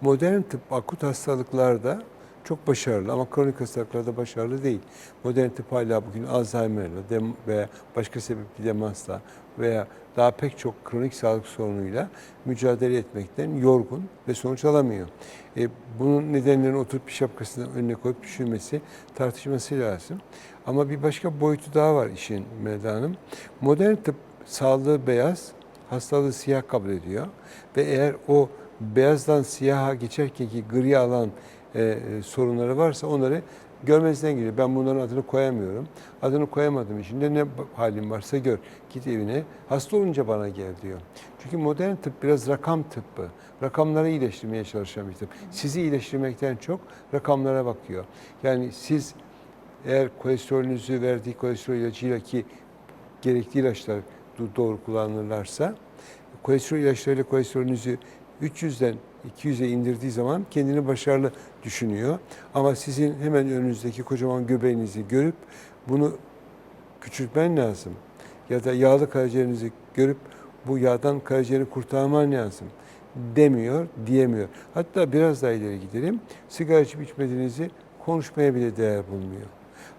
Modern tıp akut hastalıklarda çok başarılı ama kronik hastalıklarda başarılı değil. Modern tıp hala bugün Alzheimer'la veya başka sebepli demansla veya daha pek çok kronik sağlık sorunuyla mücadele etmekten yorgun ve sonuç alamıyor. E, bunun nedenlerini oturup bir şapkasının önüne koyup düşünmesi, tartışması lazım. Ama bir başka boyutu daha var işin Melda Hanım. Modern tıp sağlığı beyaz, hastalığı siyah kabul ediyor. Ve eğer o beyazdan siyaha geçerkenki gri alan e, e, sorunları varsa onları görmezden geliyor. Ben bunların adını koyamıyorum. Adını koyamadığım için de ne halim varsa gör. Git evine. Hasta olunca bana gel diyor. Çünkü modern tıp biraz rakam tıbbı. Rakamları iyileştirmeye çalışan bir tıp. Sizi iyileştirmekten çok rakamlara bakıyor. Yani siz eğer kolesterolünüzü verdiği kolesterol ilacıyla ki gerekli ilaçlar do- doğru kullanılırlarsa kolesterol ilaçlarıyla kolesterolünüzü 300'den 200'e indirdiği zaman kendini başarılı düşünüyor. Ama sizin hemen önünüzdeki kocaman göbeğinizi görüp bunu küçültmen lazım. Ya da yağlı karaciğerinizi görüp bu yağdan karaciğeri kurtarman lazım demiyor, diyemiyor. Hatta biraz daha ileri gidelim. Sigara içip içmediğinizi konuşmaya bile değer bulmuyor.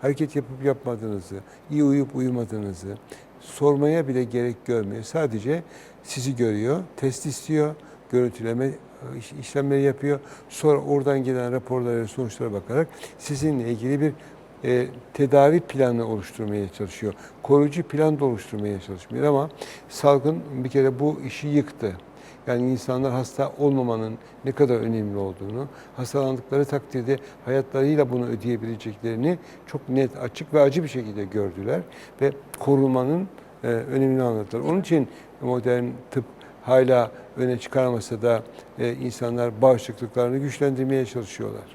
Hareket yapıp yapmadığınızı, iyi uyup uyumadığınızı sormaya bile gerek görmüyor. Sadece sizi görüyor, test istiyor, görüntüleme e, iş- işlemleri yapıyor. Sonra oradan gelen raporlara, sonuçlara bakarak sizinle ilgili bir e, tedavi planı oluşturmaya çalışıyor. Koruyucu plan da oluşturmaya çalışmıyor ama salgın bir kere bu işi yıktı. Yani insanlar hasta olmamanın ne kadar önemli olduğunu, hastalandıkları takdirde hayatlarıyla bunu ödeyebileceklerini çok net, açık ve acı bir şekilde gördüler ve korunmanın e, önemini anlattılar. Onun için modern tıp hala öne çıkarmasa da e, insanlar bağışıklıklarını güçlendirmeye çalışıyorlar.